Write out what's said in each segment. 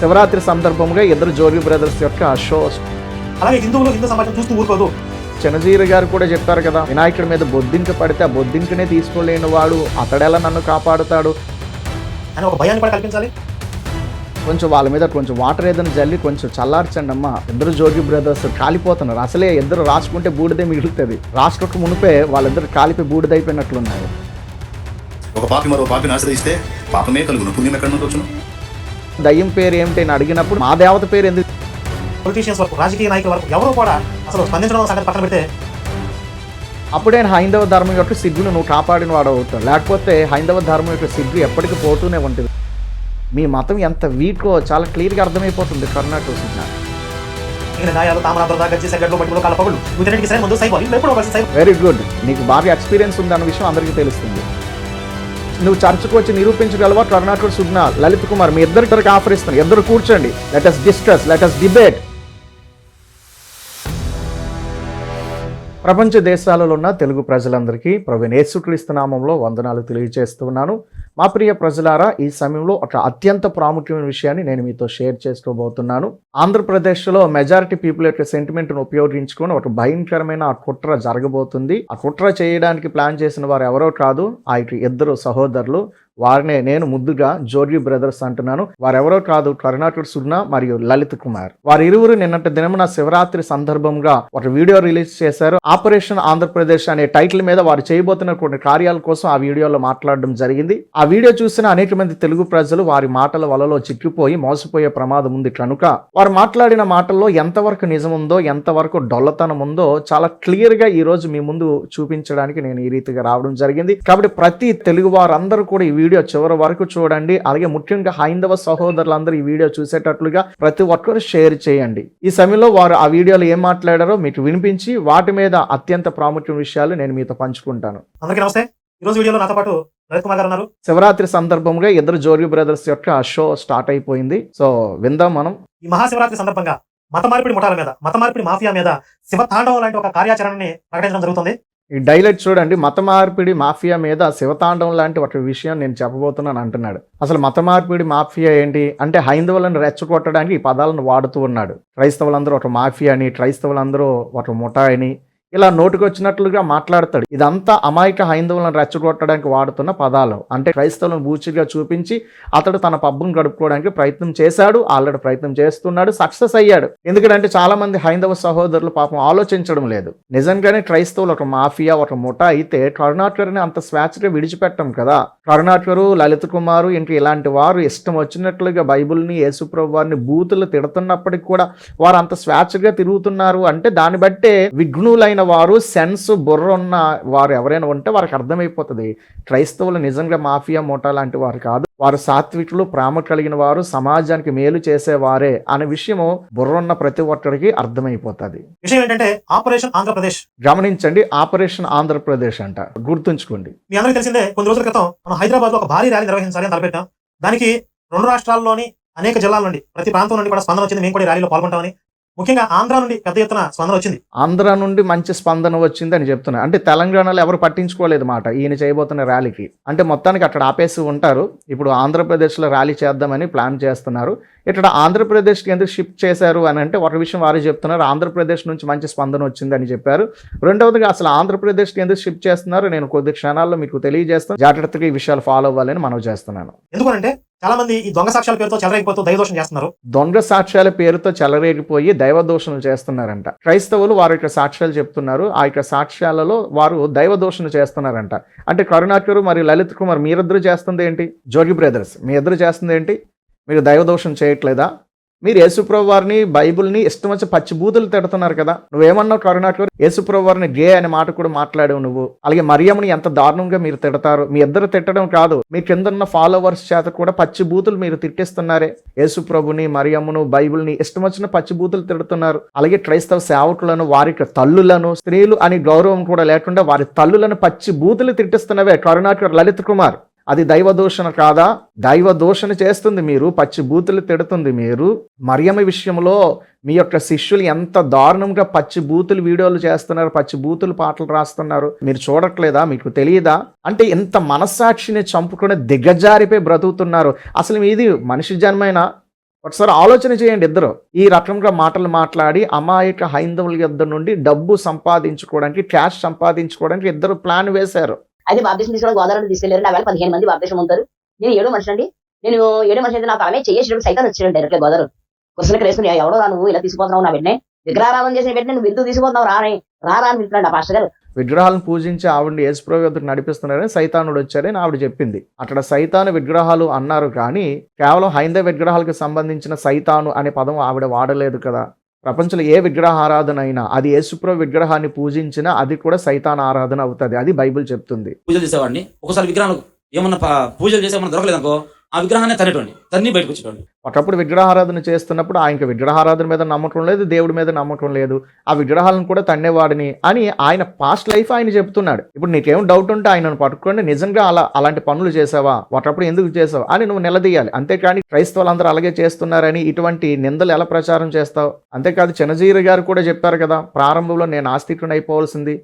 శివరాత్రి సందర్భంగా ఇద్దరు జోగి బ్రదర్స్ యొక్క షో అలాగే హిందువులు హిందూ సమాజం చూస్తూ ఊరుకోదు. చిన్నజీరి గారు కూడా చెప్పారు కదా వినాయకుడి మీద బొద్దింక పడితే ఆ బొద్దింకనే తీసుకోలేని వాడు అతడెలా నన్ను కాపాడుతాడు? అని ఒక భయాన్ని కూడా కల్పించాలి. కొంచెం వాళ్ళ మీద కొంచెం వాటర్ ఏదైనా జల్లి కొంచెం చల్లార్చండి అమ్మా ఇద్దరు జోగి బ్రదర్స్ కాలిపోతున్నారు. అసలే ఇద్దరు రాసుకుంటే బూడిదే మిగులుతుంది. రాసుకొక మునిపే వాళ్ళిద్దరు కాలిపోయి బూడిదైపోయినట్లున్నారు ఒక పాపి మరో పాపిని ఆశ్రయిస్తే పాపమే కలుగును. పుణ్యం ఎక్కడి నుండి వచ్చును? దయ్యం పేరు ఏమిటి అని అడిగినప్పుడు మా దేవత పేరు ఎందుకు? పొలిటీషియన్స్ వరకు రాజకీయ నాయకుల వరకు ఎవరు కూడా అసలు స్పందించడం సంగతి పక్కన పెడితే అప్పుడే హైందవ ధర్మం యొక్క సిగ్గును నువ్వు కాపాడిన వాడు అవుతావు. లేకపోతే హైందవ ధర్మం యొక్క సిగ్గు ఎప్పటికీ పోతూనే ఉంటుంది. మీ మతం ఎంత వీకో చాలా క్లియర్గా అర్థమైపోతుంది కర్ణాటక సైబోల్ వెరీ గుడ్ నీకు బాగా ఎక్స్పీరియన్స్ ఉంది అన్న విషయం అందరికీ తెలుస్తుంది. నువ్వు చర్చకు వచ్చి నిరూపించగలవా? కర్ణాటక సుజ్ఞ లలిత్ కుమార్ మీ ఇద్దరికి ఆఫర్ ఇస్తున్నారు ఇద్దరు కూర్చోండి. Let us discuss let us debate ప్రపంచ దేశాలలో ఉన్న తెలుగు ప్రజలందరికీ ప్రవీణ్ యేసుక్రీస్తు నామంలో వందనాలు తెలియజేస్తున్నాను మా ప్రియ ప్రజలారా ఈ సమయంలో ఒక అత్యంత ప్రాముఖ్యమైన విషయాన్ని నేను మీతో షేర్ చేసుకోబోతున్నాను ఆంధ్రప్రదేశ్లో మెజారిటీ పీపుల్ యొక్క సెంటిమెంట్ను ఉపయోగించుకొని ఒక భయంకరమైన ఆ కుట్ర జరగబోతుంది. ఆ కుట్ర చేయడానికి ప్లాన్ చేసిన వారు ఎవరో కాదు ఆ ఇద్దరు సహోదరులు. వారినే నేను ముద్దుగా జోర్గి బ్రదర్స్ అంటున్నాను. వారెవరో కాదు కరుణాకర్ సుగ్న మరియు లలిత్ కుమార్. వారి ఇరువురు నిన్నటి దినమున శివరాత్రి సందర్భంగా ఒక వీడియో రిలీజ్ చేశారు. ఆపరేషన్ ఆంధ్రప్రదేశ్ అనే టైటిల్ మీద వారు చేయబోతున్న కొన్ని కార్యాల కోసం ఆ వీడియోలో మాట్లాడడం జరిగింది. ఆ వీడియో చూసిన అనేక మంది తెలుగు ప్రజలు వారి మాటల వలలో చిక్కిపోయి మోసపోయే ప్రమాదం ఉంది కనుక వారు మాట్లాడిన మాటల్లో ఎంతవరకు నిజం ఉందో ఎంతవరకు డొల్లతనం ఉందో చాలా క్లియర్గా ఈ రోజు మీ ముందు చూపించడానికి నేను ఈ రీతిగా రావడం జరిగింది. కాబట్టి ప్రతి తెలుగు వారందరూ కూడా ఈ వీడియో చివరి వరకు చూడండి. అలాగే ముఖ్యంగా హైందవ సహోదరులందరూ ఈ వీడియో చూసేటట్లుగా ప్రతి ఒక్కరు షేర్ చేయండి. ఈ సమయంలో వారు ఆ వీడియోలో ఏం మాట్లాడారో మీకు వినిపించి వాటి మీద అత్యంత ప్రాముఖ్య విషయాలు నేను మీతో పంచుకుంటాను. అందరికీ నమస్తే. ఈ రోజు వీడియోలో నాతో పాటు రవిత్ కుమార్ గారు ఉన్నారు. శివరాత్రి సందర్భంగా ఇద్దరు జోర్గి బ్రదర్స్ యొక్క షో స్టార్ట్ అయిపోయింది. సో విందాం మనం. ఈ మహాశివరాత్రి సందర్భంగా మత మార్పిడి ముఠాల మీద మత మార్పిడి మాఫియా మీద శివ తాండవం లాంటి ఒక కార్యాచరణని ప్రకటించడం జరుగుతుంది. ఈ డైలెట్ చూడండి మత మార్పిడి మాఫియా మీద శివతాండం లాంటి ఒక విషయం నేను చెప్పబోతున్నాను అంటున్నాడు. అసలు మత మార్పిడి మాఫియా ఏంటి? అంటే హైందవులను రెచ్చగొట్టడానికి ఈ పదాలను వాడుతూ ఉన్నాడు. క్రైస్తవులందరూ ఒక మాఫియా అని క్రైస్తవులందరూ ఒక ముఠా అని ఇలా నోటికొచ్చినట్లుగా మాట్లాడతాడు. ఇదంతా అమాయక హైందవులను రెచ్చగొట్టడానికి వాడుతున్న పదాలు. అంటే క్రైస్తవులను బూచిగా చూపించి అతడు తన పబ్బం గడుపుకోవడానికి ప్రయత్నం చేశాడు ఆల్రెడీ ప్రయత్నం చేస్తున్నాడు సక్సెస్ అయ్యాడు. ఎందుకంటే చాలా మంది హైందవ సహోదరులు పాపం ఆలోచించడం లేదు. నిజంగానే క్రైస్తవులు ఒక మాఫియా ఒక ముఠ అయితే కరుణాకర్ని అంత స్వేచ్ఛగా విడిచిపెట్టం కదా. కరుణాకరు లలిత్ కుమారు ఇంక ఇలాంటి వారు ఇష్టం వచ్చినట్లుగా బైబిల్ని యేసుప్రభు వారిని బూతులు తిడుతున్నప్పటికి కూడా వారు అంత స్వేచ్ఛగా తిరుగుతున్నారు అంటే దాన్ని బట్టే విఘ్నులైన వారు సెన్స్ బుర్ర ఉన్న వారు ఎవరైనా ఉంటే వారికి అర్థమైపోతుంది. క్రైస్తవులు నిజంగా మాఫియా మోటా లాంటి వారు కాదు. వారు సాత్వికులు ప్రేమ కలిగిన వారు సమాజానికి మేలు చేసేవారే అనే విషయము బుర్ర ఉన్న ప్రతి ఒక్కరికి అర్థమైపోతుంది. విషయం ఏంటంటే ఆపరేషన్ ఆంధ్రప్రదేశ్. గమనించండి ఆపరేషన్ ఆంధ్రప్రదేశ్ అంట. గుర్తుంచుకోండి. మీ అందరికీ తెలిసిందే కొన్ని రోజుల క్రితం మనం హైదరాబాద్లో ఒక భారీ ర్యాలీ నిర్వహించాలి అని తలపెట్టాం. దానికి రెండు రాష్ట్రాల్లోని అనేక జిల్లాల నుండి ప్రతి ప్రాంతం నుండి కూడా స్పందన వచ్చింది. మేము కూడా ర్యాలీలో పాల్గొంటామని. ముఖ్యంగా ఆంధ్ర నుండి పెద్ద ఎత్తున స్పందన వచ్చింది. ఆంధ్ర నుండి మంచి స్పందన వచ్చింది అని చెప్తున్నా. అంటే తెలంగాణలో ఎవరు పట్టించుకోలేదు మాట. ఈయన చేయబోతున్న ర్యాలీకి. అంటే మొత్తానికి అక్కడ ఆపేసి ఉంటారు. ఇప్పుడు ఆంధ్రప్రదేశ్లో ర్యాలీ చేద్దామని ప్లాన్ చేస్తున్నారు. ఇక్కడ ఆంధ్రప్రదేశ్కి ఎందుకు షిఫ్ట్ చేశారు అని అంటే ఒక విషయం వారే చెప్తున్నారు. ఆంధ్రప్రదేశ్ నుంచి మంచి స్పందన వచ్చింది అని చెప్పారు. రెండవదిగా అసలు ఆంధ్రప్రదేశ్కి ఎందుకు షిఫ్ట్ చేస్తున్నారు? నేను కొద్ది క్షణాల్లో మీకు తెలియజేస్తాను. జాగ్రత్తగా ఈ విషయాలు ఫాలో అవ్వాలని మనవి చేస్తున్నాను. ఎందుకంటే చాలా మంది ఈ దొంగ సాక్ష్యాల పేరుతో చెలరేగిపోతూ దైవదోషం చేస్తున్నారు. దొంగ సాక్ష్యాల పేరుతో చెలరేగిపోయి దైవదోషణలు చేస్తున్నారంట. క్రైస్తవులు వారి యొక్క సాక్ష్యాలు చెప్తున్నారు. ఆ యొక్క సాక్ష్యాలలో వారు దైవదోషణ చేస్తున్నారంట. అంటే కరుణాకరు మరియు లలిత్ కుమార్ మీరిద్దరు చేస్తుంది ఏంటి జోగి బ్రదర్స్ మీ ఇద్దరు చేస్తుంది ఏంటి మీరు దైవదోషం చేయట్లేదా? మీరు యేసుప్రభు వారిని బైబిల్ని ఇష్టం వచ్చి పచ్చి బూతులు తిడుతున్నారు కదా. నువ్వేమన్నావు కరుణాకర్ యేసుప్రభు వారిని గే అనే మాట కూడా మాట్లాడావు నువ్వు. అలాగే మరియమ్మని ఎంత దారుణంగా మీరు తిడతారు? మీ ఇద్దరు తిట్టడం కాదు. మీ కిందన్న ఫాలోవర్స్ చేత కూడా పచ్చి బూతులు మీరు తిట్టిస్తున్నారే. యేసుప్రభుని మరియమ్మను బైబిల్ని ఇష్టం వచ్చిన పచ్చిబూతులు తిడుతున్నారు. అలాగే క్రైస్తవ సేవకులను వారికి తల్లులను స్త్రీలు అని గౌరవం కూడా లేకుండా వారి తల్లులను పచ్చి బూతులు తిట్టిస్తున్నవే కరుణాకర్ లలిత్ కుమార్. అది దైవ దూషణ కాదా? దైవ దూషణ చేస్తుంది మీరు పచ్చి బూతులు తిడుతుంది మీరు. మరియమ్మ విషయంలో మీ యొక్క శిష్యులు ఎంత దారుణంగా పచ్చి బూతులు వీడియోలు చేస్తున్నారు పచ్చి బూతులు పాటలు రాస్తున్నారు మీరు చూడట్లేదా? మీకు తెలియదా? అంటే ఇంత మనస్సాక్షిని చంపుకుని దిగజారిపోయి బ్రతుకుతున్నారు. అసలు ఇది మనిషి జన్మైనా? ఒకసారి ఆలోచన చేయండి ఇద్దరు. ఈ రకంగా మాటలు మాట్లాడి అమాయక హైందవుల యుద్ధం నుండి డబ్బు సంపాదించుకోవడానికి క్యాష్ సంపాదించుకోవడానికి ఇద్దరు ప్లాన్ వేశారు. అయితే బాప్తీసం తీసుకోవడం గోదావరి తీసుకెళ్ళారు. నా వేళ పదిహేను మంది బాప్తీసం ఉంటారు. నేను ఏడో మనిషి అండి నేను ఏడో మనిషి అయితే నా తలమే చేసేటప్పుడు సైతం వచ్చాడు డైరెక్ట్ గోదావరి కుర్సలకి వేసుకుని ఎవడో రా నువ్వు ఇలా తీసుకుపోతున్నావు నా వెంటనే విగ్రహారాధన చేసిన వెంటనే నువ్వు విందు తీసుకుపోతున్నావు? రాని రారా అని పిలుస్తున్నాడు ఆ పాస్టర్ గారు. విగ్రహాలను పూజించి ఆవిడ యేసుప్రభు యొద్దకు నడిపిస్తున్నారని సైతానుడు వచ్చారని ఆవిడ చెప్పింది. అక్కడ సైతాను విగ్రహాలు అన్నారు కానీ కేవలం హైందవ విగ్రహాలకు సంబంధించిన సైతాను అనే పదం ఆవిడ వాడలేదు కదా. ప్రపంచంలో ఏ విగ్రహారాధన అయినా అది యేసుప్రభు విగ్రహాన్ని పూజించినా అది కూడా సైతాన్ ఆరాధన అవుతుంది. అది బైబిల్ చెప్తుంది. పూజలు చేసేవాడిని. ఒకసారి విగ్రహాలు ఏమన్నా పూజలు చేసి ఏమన్నా దొరకలేదనుకో ఆ విగ్రహాన్ని తనేటోండి తన్ని బయటకు వచ్చేటోండి ఒకప్పుడు విగ్రహారాధన చేస్తున్నప్పుడు ఆయనకి విగ్రహారాధన మీద నమ్మకం లేదు దేవుడి మీద నమ్మకం లేదు. ఆ విగ్రహాలను కూడా తండేవాడిని అని ఆయన పాస్ట్ లైఫ్ ఆయన చెప్తున్నాడు ఇప్పుడు నీకేం డౌట్ ఉంటే ఆయనను పట్టుకోండి నిజంగా అలా అలాంటి పనులు చేసావా? ఒకప్పుడు ఎందుకు చేసావు? అని నువ్వు నిలదీయాలి. అంతేకాని క్రైస్తవులందరూ అలాగే చేస్తున్నారని ఇటువంటి నిందలు ఎలా ప్రచారం చేస్తావు? అంతేకాదు చిన్నజీరి గారు కూడా చెప్పారు కదా ప్రారంభంలో నేను ఆస్తికుని అయిపోవాల్సింది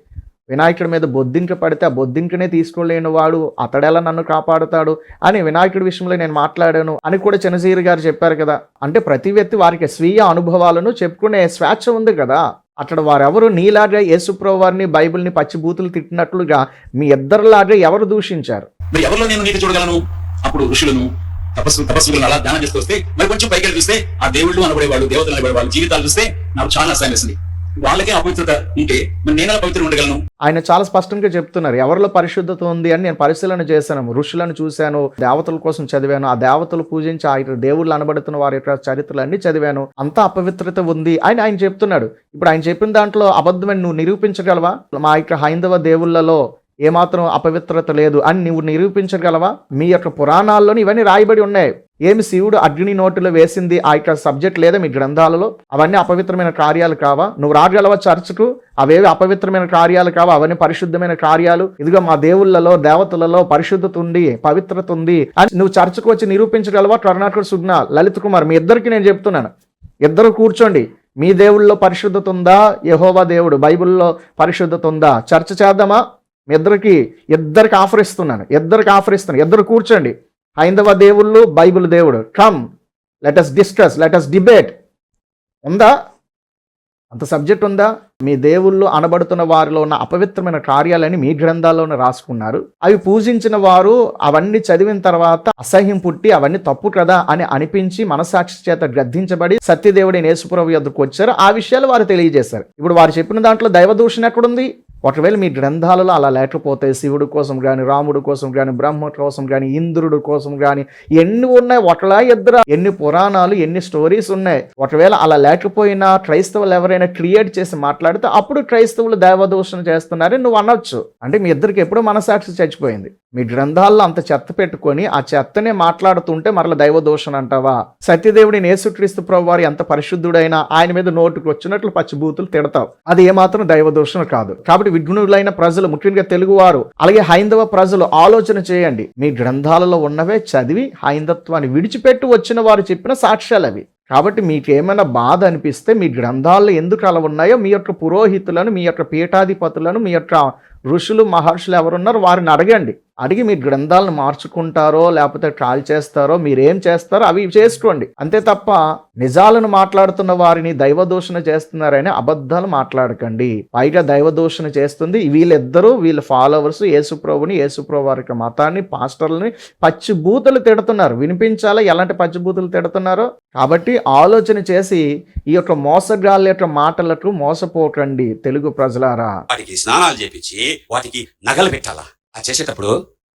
వినాయకుడి మీద బొద్దింక పడితే ఆ బొద్దింకనే తీసుకోలేని వాడు అతడెలా నన్ను కాపాడుతాడు అని వినాయకుడి విషయంలో నేను మాట్లాడాను అని కూడా చిన్నజీరి గారు చెప్పారు కదా. అంటే ప్రతి వ్యక్తి వారికి స్వీయ అనుభవాలను చెప్పుకునే స్వేచ్ఛ ఉంది కదా. అక్కడ వారెవరు నీలాగా యేసుప్రభు వారిని బైబిల్ని పచ్చిబూతులు తిట్టినట్లుగా మీ ఇద్దరులాగా ఎవరు దూషించారు? మరి ఎవరిలో నేను నీతి చూడగలను? అప్పుడు ఋషులను తపస్సు తపస్సులను అలా ధ్యానం చేస్తూ వస్తే మరి కొంచెం పైకి చూస్తే ఆ దేవుళ్ళు అనబడేవాళ్ళు దేవతలు అనబడేవాళ్ళు జీవితాలు చూస్తే నాకు చాలా అసహ్యం వాళ్ళకే అపవిత్రత ఉంటే మరి నేను ఎలా ఉండగలను? ఆయన చాలా స్పష్టంగా చెప్తున్నారు ఎవరిలో పరిశుద్ధత ఉంది అని నేను పరిశీలన చేశాను ఋషులను చూశాను దేవతల కోసం చదివాను ఆ దేవతలు పూజించి ఆ యొక్క దేవుళ్ళు అనబడుతున్న వారి యొక్క చరిత్రలన్నీ చదివాను అంతా అపవిత్రత ఉంది అని ఆయన చెప్తున్నాడు. ఇప్పుడు ఆయన చెప్పిన దాంట్లో అబద్ధమని నువ్వు నిరూపించగలవా? మా యొక్క హైందవ దేవుళ్ళలో ఏమాత్రం అపవిత్రత లేదు. అని నువ్వు నిరూపించగలవా? మీ యొక్క పురాణాల్లోని ఇవన్నీ రాయబడి ఉన్నాయి. ఏమి శివుడు అగ్ని నోటిలో వేసింది ఆ యొక్క సబ్జెక్ట్ లేదా మీ గ్రంథాలలో? అవన్నీ అపవిత్రమైన కార్యాలు కావా? నువ్వు రాగలవా చర్చకు? అవేవి అపవిత్రమైన కార్యాలు కావా? అవన్నీ పరిశుద్ధమైన కార్యాలు? ఇదిగో మా దేవుళ్ళలో దేవతలలో పరిశుద్ధత ఉంది పవిత్రత ఉంది అని నువ్వు చర్చకు వచ్చి నిరూపించగలవా? కరుణాకర్ సుగ్న లలిత్ కుమార్ మీ ఇద్దరికి నేను చెప్తున్నాను. ఇద్దరు కూర్చోండి. మీ దేవుళ్ళలో పరిశుద్ధత ఉందా? యహోవా దేవుడు బైబిల్లో పరిశుద్ధత ఉందా? చర్చ చేద్దామా? మీ ఇద్దరికి ఇద్దరికి ఆఫర్ ఇస్తున్నాను. ఇద్దరికి ఆఫర్ ఇస్తున్నాను. ఇద్దరు కూర్చోండి. హైందవ దేవుళ్ళు బైబిల్ దేవుడు. Come let us discuss let us debate ఉందా? అంత సబ్జెక్ట్ ఉందా? మీ దేవుళ్ళు అనబడుతున్న వారిలో ఉన్న అపవిత్రమైన కార్యాలని మీ గ్రంథాల్లోనే రాసుకున్నారు. అవి పూజించిన వారు అవన్నీ చదివిన తర్వాత అసహ్యం పుట్టి అవన్నీ తప్పు కదా అని అనిపించి మనసాక్షి చేత గద్దించబడి సత్యదేవుడి యేసుప్రభు యొద్దకు వచ్చారు. ఆ విషయాలు వారు తెలియజేశారు. ఇప్పుడు వారు చెప్పిన దాంట్లో దైవదూషణ ఎక్కడుంది? ఒకవేళ మీ గ్రంథాలలో అలా లేకపోతే శివుడు కోసం కానీ రాముడి కోసం కానీ బ్రహ్మ కోసం కానీ ఇంద్రుడు కోసం కానీ ఎన్ని ఉన్నాయి? ఒకలా ఇద్దరు. ఎన్ని పురాణాలు ఎన్ని స్టోరీస్ ఉన్నాయి? ఒకవేళ అలా లేకపోయినా క్రైస్తవులు ఎవరైనా క్రియేట్ చేసి మాట్లాడితే అప్పుడు క్రైస్తవులు దేవదూషణ చేస్తున్నారని నువ్వు అనొచ్చు. అంటే మీ ఇద్దరికి ఎప్పుడూ మనసాక్షి చచ్చిపోయింది. మీ గ్రంథాల్లో అంత చెత్త పెట్టుకొని ఆ చెత్తనే మాట్లాడుతుంటే మరల దైవదూషణ అంటావా? సత్యదేవుడి యేసుక్రీస్తు ప్రభు వారు ఎంత పరిశుద్ధుడైనా ఆయన మీద నోటుకు వచ్చినట్లు పచ్చిబూతులు తిడతావు. అది ఏమాత్రం దైవదూషణ కాదు. కాబట్టి విఘ్నులైన ప్రజలు ముఖ్యంగా తెలుగువారు అలాగే హైందవ ప్రజలు ఆలోచన చేయండి. మీ గ్రంథాలలో ఉన్నవే చదివి హైందత్వాన్ని విడిచిపెట్టి వచ్చిన వారు చెప్పిన సాక్ష్యాలు అవి. కాబట్టి మీకు ఏమైనా బాధ అనిపిస్తే మీ గ్రంథాల్లో ఎందుకు అలా ఉన్నాయో మీ యొక్క పురోహితులను మీ యొక్క పీఠాధిపతులను మీ యొక్క ఋషులు మహర్షులు ఎవరున్నారో వారిని అడగండి. అడిగి మీ గ్రంథాలను మార్చుకుంటారో లేకపోతే ట్రాల్ చేస్తారో మీరేం చేస్తారో అవి చేసుకోండి. అంతే తప్ప నిజాలను మాట్లాడుతున్న వారిని దైవదూషణ చేస్తున్నారని అబద్ధాలు మాట్లాడకండి. పైగా దైవదూషణ చేస్తుంది వీళ్ళిద్దరూ వీళ్ళ ఫాలోవర్స్ యేసుప్రభుని యేసుప్రభు వారి యొక్క మతాన్ని పాస్టర్లని పచ్చిబూతులు తిడుతున్నారు. వినిపించాలా? ఎలాంటి పచ్చిబూతులు తిడుతున్నారో? కాబట్టి ఆలోచన చేసి ఈ యొక్క మోసగాళ్ళ యొక్క మాటలకు మోసపోకండి. తెలుగు ప్రజలారా. వాటికి స్నానాలు చేపించి వాటికి నగలు పెట్టాలా? ఆ చేసేటప్పుడు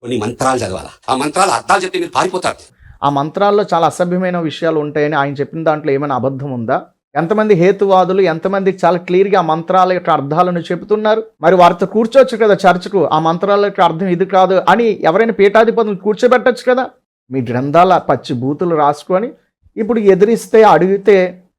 కొన్ని మంత్రాలు చదవాలి? ఆ మంత్రాలు అర్థాలు చెప్తే మీరు పారిపోతారు. ఆ మంత్రాల్లో చాలా అసభ్యమైన విషయాలు ఉంటాయని ఆయన చెప్పిన దాంట్లో ఏమైనా అబద్ధం ఉందా? ఎంతమంది హేతువాదులు ఎంతమంది చాలా క్లియర్గా ఆ మంత్రాల యొక్క అర్థాలను చెబుతున్నారు? మరి వారితో కూర్చోవచ్చు కదా చర్చకు? ఆ మంత్రాల యొక్క అర్థం ఇది కాదు అని ఎవరైనా పీఠాధిపతులు కూర్చోబెట్టచ్చు కదా? మీ గ్రంథాల పచ్చి బూతులు రాసుకొని ఇప్పుడు ఎదిరిస్తే అడిగితే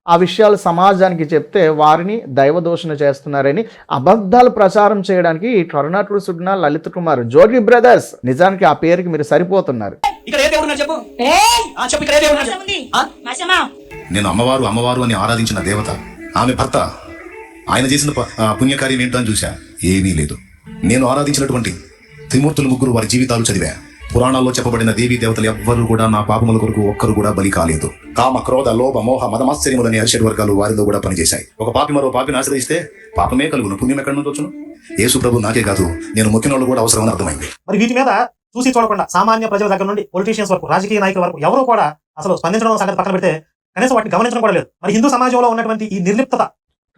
ఆ విషయాలు సమాజానికి చెప్తే వారిని దైవదూషణ చేస్తున్నారని అబద్ధాలు ప్రచారం చేయడానికి ఈ కరుణాటుడు సుగ్న లలిత్ కుమార్ జోగి బ్రదర్స్ నిజానికి ఆ పేరుకి మీరు సరిపోతున్నారు? నేను అమ్మవారు అమ్మవారు అని ఆరాధించిన దేవత. ఆమె భర్త. ఆయన చేసిన పుణ్యకార్యం ఏంటో అని చూశా. ఏమీ లేదు. నేను ఆరాధించినటువంటి త్రిమూర్తులు ముగ్గురు వారి జీవితాలు చదివా. పురాణాల్లో చెప్పబడిన దేవీ దేవతలు ఎవ్వరూ కూడా నా పాపముల కొరకు ఒక్కరు కూడా బలి కాలేదు. కామ క్రోధ లోభ మోహ మదమాశ్చర్యములని అరిషడ్ వర్గాలు వారిలో కూడా పనిచేశాయి. ఒక పాపి మరో పాపిని ఆశ్రయిస్తే పాపమే కలుగును. పుణ్యం ఎక్కడి నుంచి వచ్చును? యేసు ప్రభు నాకే కాదు నేను ముఖ్యం వాళ్ళు కూడా అవసరమని అర్థమైంది. మరి వీటి మీద చూసి చూడకుండా సామాన్య ప్రజల దగ్గర నుండి పొలిటీషియన్స్ వరకు రాజకీయ నాయకుల వరకు ఎవరు కూడా అసలు స్పందించడం సంగతి పక్కన పెడితే కనీసం వాటిని గమనించడం కూడా లేదు. మరి హిందూ సమాజంలో ఉన్నటువంటి ఈ నిర్లిప్తత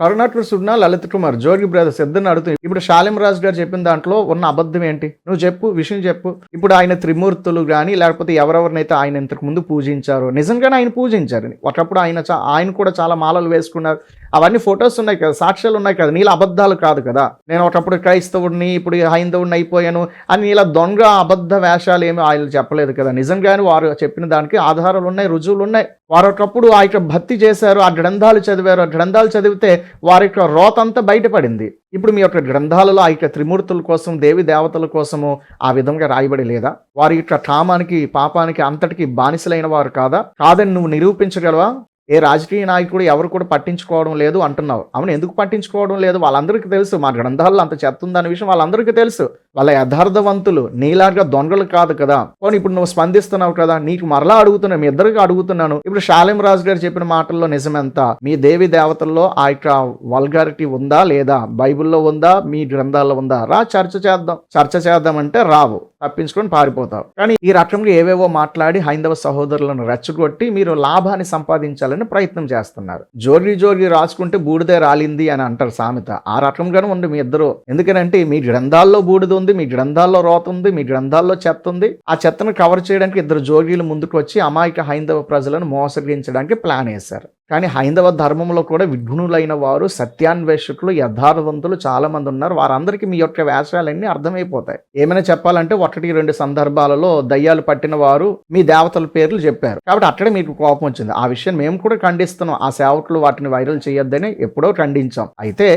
కరుణాకర్ సుడ్న లలిత్ కుమార్ జోగి బ్రదర్స్ ఇద్దరిని అడుగుతుంది ఇప్పుడు షాలిం రాజు గారు చెప్పిన దాంట్లో ఉన్న అబద్ధం ఏంటి? నువ్వు చెప్పు విషయం చెప్పు. ఇప్పుడు ఆయన త్రిమూర్తులు కానీ లేకపోతే ఎవరెవరినైతే ఆయన ఇంతకు ముందు పూజించారు నిజంగానే ఆయన పూజించారు ఒకప్పుడు ఆయన ఆయన కూడా చాలా మాలలు వేసుకున్నారు. అవన్నీ ఫొటోస్ ఉన్నాయి కదా సాక్ష్యాలు ఉన్నాయి కదా నీళ్ళ అబద్ధాలు కాదు కదా. నేను ఒకప్పుడు క్రైస్తవుడిని ఇప్పుడు హైందవుడిని అయిపోయాను అని ఇలా దొంగ అబద్ధ వేషాలు ఏమి ఆయన చెప్పలేదు కదా. నిజంగానే వారు చెప్పిన దానికి ఆధారాలు ఉన్నాయి రుజువులు ఉన్నాయి. వారు ఒకప్పుడు ఆ యొక్క భక్తి చేశారు ఆ గ్రంథాలు చదివారు. ఆ గ్రంథాలు చదివితే వారి యొక్క రోత అంతా బయటపడింది. ఇప్పుడు మీ యొక్క గ్రంథాలలో ఆ యొక్క త్రిమూర్తుల కోసం దేవి దేవతల కోసము ఆ విధంగా రాయబడి లేదా? వారి యొక్క కామానికి పాపానికి అంతటికి బానిసలైన వారు కాదా? కాదని నువ్వు నిరూపించగలవా? ఏ రాజకీయ నాయకుడు ఎవరు కూడా పట్టించుకోవడం లేదు అంటున్నావు. అవును ఎందుకు పట్టించుకోవడం లేదు? వాళ్ళందరికీ తెలుసు మా గ్రంథాల్లో అంత చెత్త ఉందనే విషయం వాళ్ళందరికీ తెలుసు. వాళ్ళ యథార్థవంతులు నీలాగా దొంగలు కాదు కదా. పోనీ ఇప్పుడు నువ్వు స్పందిస్తున్నావు కదా నీకు మరలా అడుగుతున్నా మీ ఇద్దరికి అడుగుతున్నాను. ఇప్పుడు శాలిం రాజు గారు చెప్పిన మాటల్లో నిజమెంత? మీ దేవి దేవతల్లో ఆ యొక్క వల్గారిటీ ఉందా లేదా? బైబిల్లో ఉందా? మీ గ్రంథాల్లో ఉందా? రా చర్చ చేద్దాం. చర్చ చేద్దాం అంటే రావు. తప్పించుకొని పారిపోతావు. కానీ ఈ రకంగా ఏవేవో మాట్లాడి హైందవ సహోదరులను రెచ్చగొట్టి మీరు లాభాన్ని సంపాదించాలని ప్రయత్నం చేస్తున్నారు. జోగి జోగి రాసుకుంటే బూడిదే రాలింది అని అంటారు సామెత. ఆ రకంగానే ఉంది మీ ఇద్దరు. ఎందుకనంటే మీ గ్రంథాల్లో బూడిద ఉంది మీ గ్రంథాల్లో రోత ఉంది మీ గ్రంథాల్లో చెత్త ఉంది. ఆ చెత్తను కవర్ చేయడానికి ఇద్దరు జోగీలు ముందుకు వచ్చి అమాయక హైందవ ప్రజలను మోసగించడానికి ప్లాన్ వేశారు. కానీ హైందవ ధర్మంలో కూడా విఘ్నులైన వారు సత్యాన్వేషకులు యథార్థవంతులు చాలామంది ఉన్నారు. వారందరికీ మీ యొక్క వేషాలన్నీ అర్థమైపోతాయి. ఏమైనా చెప్పాలంటే ఒకటి రెండు సందర్భాలలో దయ్యాలు పట్టిన వారు మీ దేవతల పేర్లు చెప్పారు. కాబట్టి అక్కడే మీకు కోపం వచ్చింది. ఆ విషయం మేము కూడా ఖండిస్తున్నాం. ఆ సేవకులు వాటిని వైరల్ చేయొద్దని ఎప్పుడో ఖండించాం. అయితే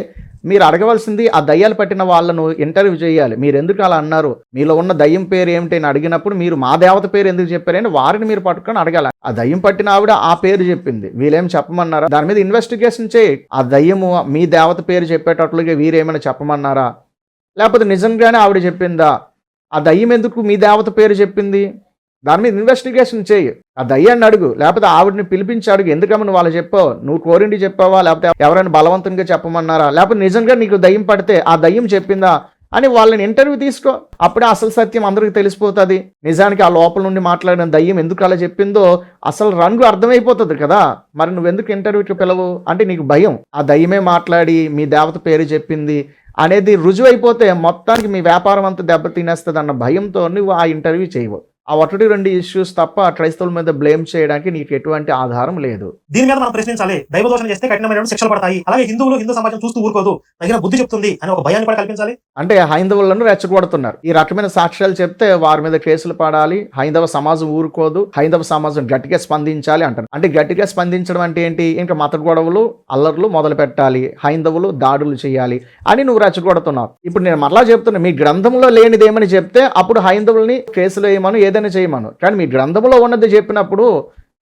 మీరు అడగవలసింది ఆ దయ్యాలు పట్టిన వాళ్ళను ఇంటర్వ్యూ చేయాలి. మీరు ఎందుకు అలా అన్నారు? మీలో ఉన్న దయ్యం పేరు ఏమిటి అని అడిగినప్పుడు మీరు మా దేవత పేరు ఎందుకు చెప్పారని వారిని మీరు పట్టుకొని అడగాలి. ఆ దయ్యం పట్టిన ఆవిడ ఆ పేరు చెప్పింది. వీళ్ళేం చెప్పమన్నారా? దాని మీద ఇన్వెస్టిగేషన్ చేయి. ఆ దయ్యము మీ దేవత పేరు చెప్పేటట్లుగా వీరేమైనా చెప్పమన్నారా? లేకపోతే నిజంగానే ఆవిడ చెప్పిందా? ఆ దయ్యం ఎందుకు మీ దేవత పేరు చెప్పింది? దాని మీద ఇన్వెస్టిగేషన్ చేయి. ఆ దయ్యాన్ని అడుగు లేకపోతే ఆవిడని పిలిపించి అడుగు ఎందుకమ్మని నువ్వు వాళ్ళు చెప్పావు? నువ్వు కోరిండి చెప్పావా? లేకపోతే ఎవరైనా బలవంతంగా చెప్పమన్నారా? లేకపోతే నిజంగా నీకు దయ్యం పడితే ఆ దయ్యం చెప్పిందా? అని వాళ్ళని ఇంటర్వ్యూ తీసుకో. అప్పుడే అసలు సత్యం అందరికి తెలిసిపోతుంది. నిజానికి ఆ లోపల నుండి మాట్లాడిన దయ్యం ఎందుకు అలా చెప్పిందో అసలు రంగు అర్థమైపోతుంది కదా. మరి నువ్వు ఎందుకు ఇంటర్వ్యూకి పిలవు? అంటే నీకు భయం. ఆ దయ్యమే మాట్లాడి మీ దేవత పేరు చెప్పింది అనేది రుజువైపోతే మొత్తానికి మీ వ్యాపారం అంతా దెబ్బ తినేస్తుంది అన్న భయంతో నువ్వు ఆ ఇంటర్వ్యూ చేయవు. ఆ ఒకటి రెండు ఇష్యూస్ తప్ప క్రైస్తవుల మీద బ్లేమ్ చేయడానికి నీకు ఎటువంటి ఆధారం లేదు. దీని మీద మనం ప్రశ్నించాలి. దైవదోషణ చేస్తే కఠినమైన శిక్షలు పడతాయి. అలాగే హిందువులు హిందూ సమాజం చూస్తూ ఊరుకోదు. తగిన బుద్ధి చెప్తుంది అని ఒక భయాన్ని కూడా కల్పించాలి. అంటే హైందవులను రెచ్చగొడుతున్నారు. ఈ రకమైన సాక్ష్యాలు చెప్తే వారి మీద కేసులు పడాలి. హైందవ సమాజం ఊరుకోదు. హైందవ సమాజం గట్టిగా స్పందించాలి అంటారు. అంటే గట్టిగా స్పందించడం అంటే ఏంటి? ఇంకా మత గొడవలు అల్లర్లు మొదలు పెట్టాలి. హైందవులు దాడులు చేయాలి అని నువ్వు రెచ్చగొడుతున్నావు. ఇప్పుడు నేను మరలా చెప్తున్నా మీ గ్రంథంలో లేనిదేమని చెప్తే అప్పుడు హైందవుల్ని కేసులు వేయమను ఏదైనా చేయమను. కానీ మీ గ్రంథంలో ఉన్నది చెప్పినప్పుడు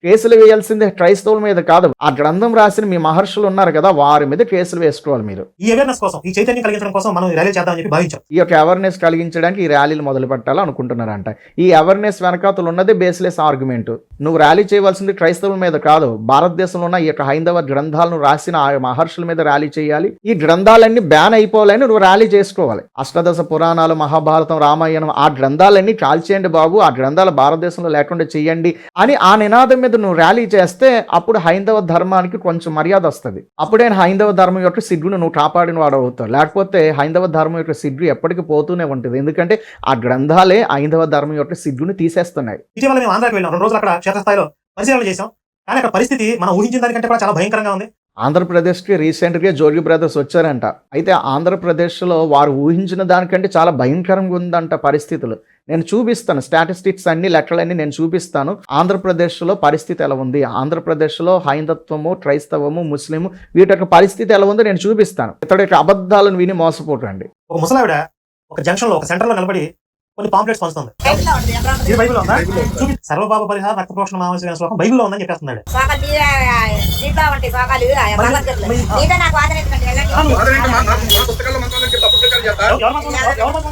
కేసులు వేయాల్సిందే క్రైస్తవుల మీద కాదు. ఆ గ్రంథం రాసిన మీ మహర్షులు ఉన్నారు కదా వారి మీద కేసులు వేసుకోవాలి మీరు. ఈ అవేర్నెస్ కోసం ఈ చైతన్యం కలిగించడం కోసం మనం ర్యాలీ చెప్పి భావించాం. ఈ యొక్క అవేర్నెస్ కలిగించడానికి ఈ ర్యాలీలు మొదలు పెట్టాలి అనుకుంటున్నారంట. ఈ అవేర్నెస్ వెనకాతలు ఉన్నది బేస్లెస్ ఆర్గ్యుమెంట్ నువ్వు ర్యాలీ చేయవలసింది క్రైస్తవుల మీద కాదు. భారతదేశంలో ఉన్న ఈ యొక్క హైందవ గ్రంథాలను రాసిన ఆ మహర్షుల మీద ర్యాలీ చేయాలి. ఈ గ్రంథాలన్నీ బ్యాన్ అయిపోవాలని నువ్వు ర్యాలీ చేసుకోవాలి. అష్టాదశ పురాణాలు మహాభారతం రామాయణం ఆ గ్రంథాలన్నీ కాల్చేయండి బాబు. ఆ గ్రంథాలు భారతదేశంలో లేకుండా చేయండి అని ఆ నినాదం మీద మీద నువ్వు ర్యాలీ చేస్తే అప్పుడు హైందవ ధర్మానికి కొంచెం మర్యాద వస్తుంది. అప్పుడే హైందవ ధర్మం యొక్క సిగ్గును నువ్వు కాపాడిన వాడు అవుతావు లేకపోతే హైందవ ధర్మం యొక్క సిగ్గు ఎప్పటికీ పోతూనే ఉంటుంది. ఎందుకంటే ఆ గ్రంథాలే హైందవ ధర్మం యొక్క సిగ్గును తీసేస్తున్నాయి. ఇటీవల మేము ఆంధ్రాకి వెళ్ళాం రెండు రోజులు అక్కడ క్షేత్రస్థాయిలో పరిశీలన చేసాం కానీ అక్కడ పరిస్థితి మనం ఊహించిన దానికంటే కూడా చాలా భయంకరంగా ఉంది. ఆంధ్రప్రదేశ్కి రీసెంట్గా జోగి బ్రదర్స్ వచ్చారంట. అయితే ఆంధ్రప్రదేశ్లో వారు ఊహించిన దానికంటే చాలా భయంకరంగా ఉందంట పరిస్థితులు. నేను చూపిస్తాను స్టాటిస్టిక్స్ అన్ని లెక్కలన్నీ నేను చూపిస్తాను. ఆంధ్రప్రదేశ్లో పరిస్థితి ఎలా ఉంది? ఆంధ్రప్రదేశ్లో హైందత్వము క్రైస్తవము ముస్లిము వీటి యొక్క పరిస్థితి ఎలా ఉందో నేను చూపిస్తాను. ఇతడి యొక్క అబద్ధాలను విని మోసపోకండి. ఒక ముసలావిడ ఒక జంక్షన్లో ఒక సెంటర్లో నిలబడి కొన్ని పాంప్లెట్స్ పంచుతుంది. ఇది బైబిల్ ఉందా? చూపి. సర్వబాబు పరిహార రక్త ప్రోక్షణ మామూలు శ్లోకం బైబిల్లో ఉందని చెప్పేస్తున్నాడు ఎవరు-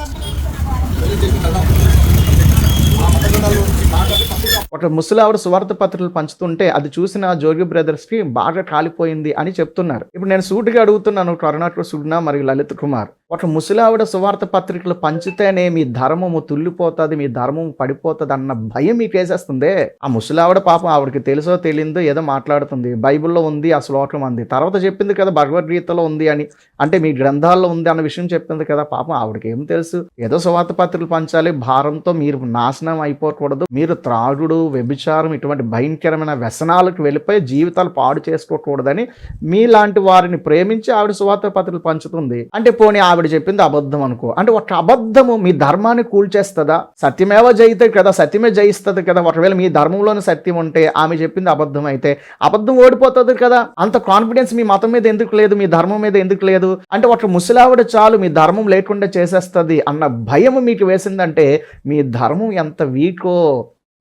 ఒక ముసలావిడ సువార్త పత్రికలు పంచుతుంటే అది చూసిన జోగి బ్రదర్స్కి బాగా కాలిపోయింది అని చెప్తున్నారు. ఇప్పుడు నేను సూటిగా అడుగుతున్నాను కరుణాకర్ సుగ్న మరియు లలిత్ కుమార్. ఒక ముసలావిడ సువార్త పత్రికలు పంచితేనే మీ ధర్మము తుల్లిపోతుంది మీ ధర్మము పడిపోతుంది అన్న భయం మీకు వేసేస్తుంది? ఆ ముసలావిడ పాపం ఆవిడకి తెలుసో తెలియదో ఏదో మాట్లాడుతుంది. బైబిల్లో ఉంది ఆ శ్లోకం అంది తర్వాత చెప్పింది కదా భగవద్గీతలో ఉంది అని. అంటే మీ గ్రంథాల్లో ఉంది అన్న విషయం చెప్పింది కదా పాపం ఆవిడకి ఏం తెలుసు? ఏదో సువార్త పత్రికలు పంచాలి భారంతో మీరు నాశనం అయిపోకూడదు మీరు త్రాగుడు వ్యభిచారం ఇటువంటి భయంకరమైన వ్యసనాలకు వెళ్ళిపోయి జీవితాలు పాడు చేసుకోకూడదని మీలాంటి వారిని ప్రేమించి ఆవిడ సువార్త పత్రికలు పంచుతుంది. అంటే పోనీ ఆవిడ చెప్పింది అబద్ధం అనుకో. అంటే ఒక అబద్ధము మీ ధర్మాన్ని కూల్చేస్తుందా? సత్యమేవ జయితే కదా సత్యమే జయిస్తుంది కదా. ఒకవేళ మీ ధర్మంలోని సత్యం ఉంటే ఆమె చెప్పింది అబద్ధం అయితే అబద్ధం ఓడిపోతుంది కదా. అంత కాన్ఫిడెన్స్ మీ మతం మీద ఎందుకు లేదు? మీ ధర్మం మీద ఎందుకు లేదు? అంటే ఒక ముసలావిడ చాలు మీ ధర్మం లేకుండా చేసేస్తుంది అన్న భయం మీకు వేసిందంటే మీ ధర్మం ఎంత వీకో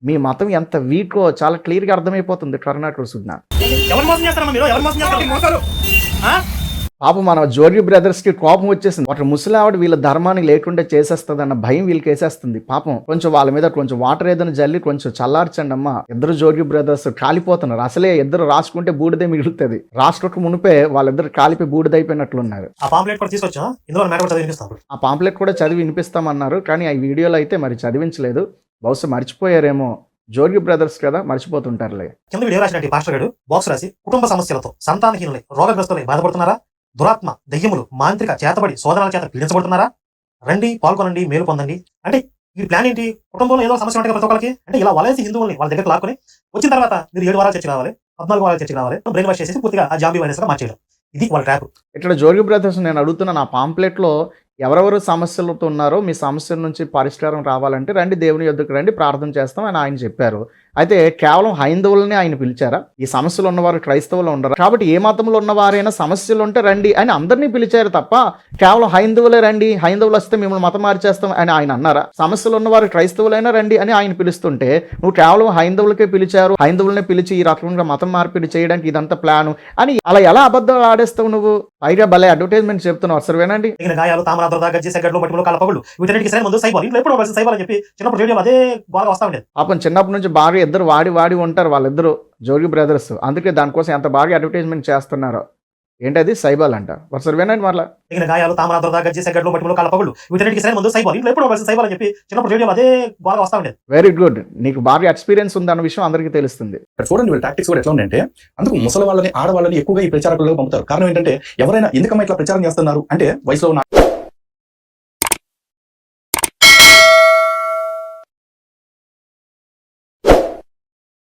మీ మతం ఎంత వీకో చాలా క్లియర్గా అర్థమైపోతుంది కరుణాకర్ సుజ్ఞ. ఎవరు మోసం చేస్తారమ్మా మీరు? ఎవరు మోసం చేస్తారు ఆ? పాపం మన జోర్గి బ్రదర్స్కి కోపం వచ్చేసింది. ఒక ముసలావిడ వీళ్ళ ధర్మాన్ని లేకుండా చేసేస్తుంది అన్న భయం వీళ్ళకి వేసేస్తుంది. పాపం కొంచెం వాళ్ళ మీద కొంచెం వాటర్ ఏదైనా జల్లి కొంచెం చల్లార్చండి అమ్మా. ఇద్దరు జోర్గి బ్రదర్స్ కాలిపోతున్నారు. అసలే ఇద్దరు రాసుకుంటే బూడిదే మిగులుతుంది. రాష్ట్రకు మునిపే వాళ్ళిద్దరు కాలిపోయి బూడిదైపోయినట్లున్నారు. ఆ పాంప్లెట్ కూడా తీసుకొచ్చాం ఆ పాంప్లెట్ కూడా చదివి వినిపిస్తామన్నారు. కానీ ఆ వీడియోలో అయితే మరి చదివించలేదు. బహుశా మర్చిపోయారేమో జోర్గి బ్రదర్స్ కదా మర్చిపోతుంటారులే. కింద వీడియో రాసినట్టు పాస్టర్ గారు బాక్స్ రాసి కుటుంబ సమస్యలతో సంతానహీనులై రోగగ్రస్తులై బాధపడుతున్నారా? దురాత్మ దెయ్యములు మాంత్రిక చేతబడి శోధనాల చేత పీడించబడుతున్నారా? రండి పాల్గొనండి మేలు పొందండి. అంటే ఈ ప్లాన్ ఏంటి? కుటుంబంలో ఏదో సమస్య ఉంటాయి ప్రతి ఒక్కరికి అంటే ఇలా వలేసి హిందువుల్ని వాళ్ళ దగ్గర లాక్కుని వచ్చిన తర్వాత మీరు ఏడు వారాలు చర్చకి రావాలి పద్నాలుగు వారాలు చర్చకి రావాలి బ్రెయిన్ వాష్ చేసి పూర్తిగా ఆ జాంబీ వైరస్గా మార్చేయడం. ఇది వాళ్ళ ట్రాప్ ఇక్కడ జోర్గి బ్రదర్స్ నేను అడుగుతున్న ఆ పాంప్లెట్లో ఎవరెవరు సమస్యలతో ఉన్నారో మీ సమస్యల నుంచి పరిష్కారం రావాలంటే రండి దేవుని ఎదురుకు రండి ప్రార్థన చేస్తాం అని ఆయన చెప్పారు. అయితే కేవలం హైందవులని ఆయన పిలిచారా? ఈ సమస్యలు ఉన్నవారు క్రైస్తవులు ఉండరు? కాబట్టి ఏ మతంలో ఉన్నవారైనా సమస్యలు ఉంటే రండి అని అందరినీ పిలిచారు తప్ప కేవలం హైందవులే రండి హైందవులు వస్తే మిమ్మల్ని మతం మార్చేస్తాం అని ఆయన అన్నారా? సమస్యలు ఉన్నవారు క్రైస్తవులైనా రండి అని ఆయన పిలుస్తుంటే నువ్వు కేవలం హైందవులకే పిలిచారు హైందవులనే పిలిచి ఈ రకంగా మతం మార్పిడి చేయడానికి ఇదంతా ప్లాను అని అలా ఎలా అబద్ధాలు ఆడేస్తావు నువ్వు? పైగా భలే అడ్వర్టైజ్మెంట్ చెప్తున్నావు ఒకసారి వినండి తగిన గాయాలు తామరాద్రత గజ్జి సెగడ్లు పట్టుకులు కలపగులు. వీటన్నిటికి సరైన ముందు సైబాల్ ఇంట్లో ఎప్పుడు వాడాల్సిన సైబాల్ అని చెప్పి చిన్నప్పుడు రేడియోలో అదే బాగా వస్తా ఉండేది. పాపం చిన్నప్పటి నుంచి బాగా ఇద్దరు వాడి వాడి ఉంటారు వాళ్ళిద్దరు జోగి బ్రదర్స్. అందుకే దానికోసం ఎంత బాగా అడ్వర్టైజ్మెంట్ చేస్తున్నారో. ఏంటది? సైబాల్ అంట. ఒకసారి వినండి మరలా. తగిన గాయాలు తామరాద్రత గజ్జి సెగడ్లు పట్టుకులు కలపగులు వీటన్నిటికి సరైన ముందు సైబాల్. ఇంట్లో ఎప్పుడు సైబాల్ అని చెప్పి చిన్నప్పుడు రేడియోలో అదే బాగా వస్తా ఉండేది. వెరీ గుడ్ నీకు బాగా ఎక్స్పీరియన్స్ ఉందన్న విషయం అందరికీ తెలుస్తుంది. ఇక్కడ చూడండి వీళ్ళ టాక్టిక్స్ కూడా ఎట్లా ఉన్నాయంటే అందుకు ముసలి వాళ్ళని ఆడవాళ్ళని ఎక్కువగా ఈ ప్రచారకుల్లో పంపుతారు. కారణం ఏంటంటే ఎవరైనా ఎందుకమ్మా ఇట్లా ప్రచారం చేస్తున్నారు? అంటే వయసులో ఉన్న